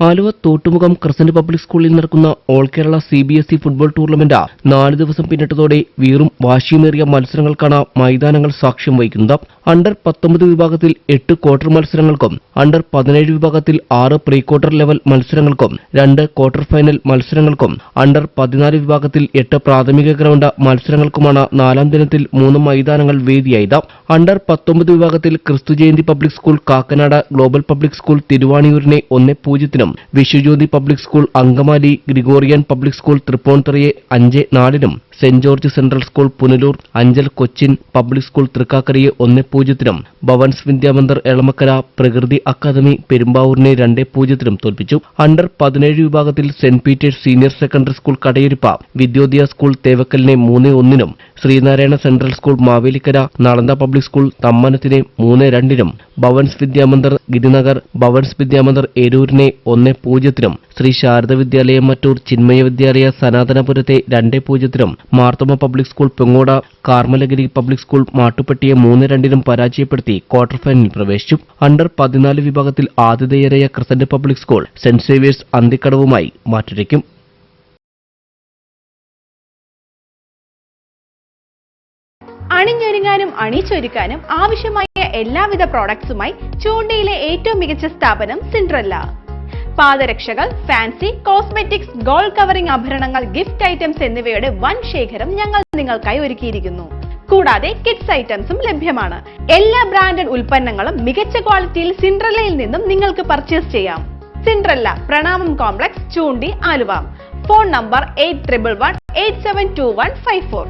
Aluva Thottumukham crescent public സ്കൂളിൽ നടക്കുന്ന all Kerala C B S E football tournament നാല് ദിവസം പിന്നിട്ടതോടെ വീറും വാശിയുമേറിയ മത്സരങ്ങൾക്കാണ് മൈതാനങ്ങൾ സാക്ഷ്യം വഹിക്കുന്നത്. അണ്ടർ പത്തൊമ്പത് വിഭാഗത്തിൽ എട്ട് ക്വാർട്ടർ മത്സരങ്ങൾക്കും അണ്ടർ പതിനേഴ് വിഭാഗത്തിൽ ആറ് പ്രീ ക്വാർട്ടർ ലെവൽ മത്സരങ്ങൾക്കും രണ്ട് ക്വാർട്ടർ ഫൈനൽ മത്സരങ്ങൾക്കും അണ്ടർ പതിനാല് വിഭാഗത്തിൽ എട്ട് പ്രാഥമിക ഗ്രൗണ്ട് മത്സരങ്ങൾക്കുമാണ് നാലാം ദിനത്തിൽ മൂന്ന് മൈതാനങ്ങൾ വേദിയായത്. അണ്ടർ പത്തൊമ്പത് വിഭാഗത്തിൽ Kristu Kristujayanti public school Kakkanad global public school തിരുവാണിയൂരിനെ ഒന്ന് പൂജ്യത്തിനും Viswajyothi public school Angamaly Gregorian public school തൃപ്പൂണിത്തുറയെ അഞ്ച് നാലിനും Saint George central school Punalur Anchal Cochin public school തൃക്കാക്കരയെ ഒന്ന് പൂജ്യത്തിനും ഭവൻസ് വിദ്യാമന്ദർ എളമക്കര പ്രകൃതി അക്കാദമി പെരുമ്പാവൂരിനെ രണ്ട് പൂജ്യത്തിനും തോൽപ്പിച്ചു. അണ്ടർ പതിനേഴ് വിഭാഗത്തിൽ Saint Peter's senior secondary school Kadayiruppu Vidyodaya school തേവക്കലിനെ മൂന്ന് ഒന്നിനും Sreenarayana central school Mavelikkara Nalanda public school തമ്മനത്തിനെ മൂന്ന് രണ്ടിനും ഭവൻസ് വിദ്യാമന്ദർ ഗിരിനഗർ ഭവൻസ് വിദ്യാമന്ദർ എരൂരിനെ ഒന്ന് പൂജ്യത്തിനും ശ്രീ ശാരദ വിദ്യാലയം മറ്റൂർ ചിന്മയ വിദ്യാലയ സനാതനപുരത്തെ രണ്ട് പൂജ്യത്തിനും Marthoma public school Pengoda Carmelagiri public school മാട്ടുപ്പെട്ടിയെ മൂന്ന് രണ്ടിനും പരാജയപ്പെടുത്തി ക്വാർട്ടർ ഫൈനലിൽ പ്രവേശിച്ചു. അണ്ടർ പതിനാല് വിഭാഗത്തിൽ ആതിഥേയരായ crescent public school Saint Xavier's അന്തിക്കടവുമായി മാറ്റുരയ്ക്കും. അണിഞ്ഞൊരുങ്ങാനും അണിച്ചൊരുക്കാനും ആവശ്യമായ എല്ലാവിധ പ്രോഡക്ട്സുമായി ചൂണ്ടയിലെ ഏറ്റവും മികച്ച സ്ഥാപനം സിൻഡ്രല്ല പാദരക്ഷകൾ ഫാൻസി കോസ്മെറ്റിക്സ് ഗോൾഡ് കവറിംഗ് ആഭരണങ്ങൾ ഗിഫ്റ്റ് ഐറ്റംസ് എന്നിവയുടെ വൻ ശേഖരം ഞങ്ങൾ നിങ്ങൾക്കായി ഒരുക്കിയിരിക്കുന്നു. കൂടാതെ കിഡ്സ് ഐറ്റംസും ലഭ്യമാണ്. എല്ലാ ബ്രാൻഡഡ് ഉൽപ്പന്നങ്ങളും മികച്ച ക്വാളിറ്റിയിൽ സിൻഡ്രല്ലയിൽ നിന്നും നിങ്ങൾക്ക് പർച്ചേസ് ചെയ്യാം. Cinderella Pranamam complex Choondi Aluva. Phone number eight triple one eight seven two one five four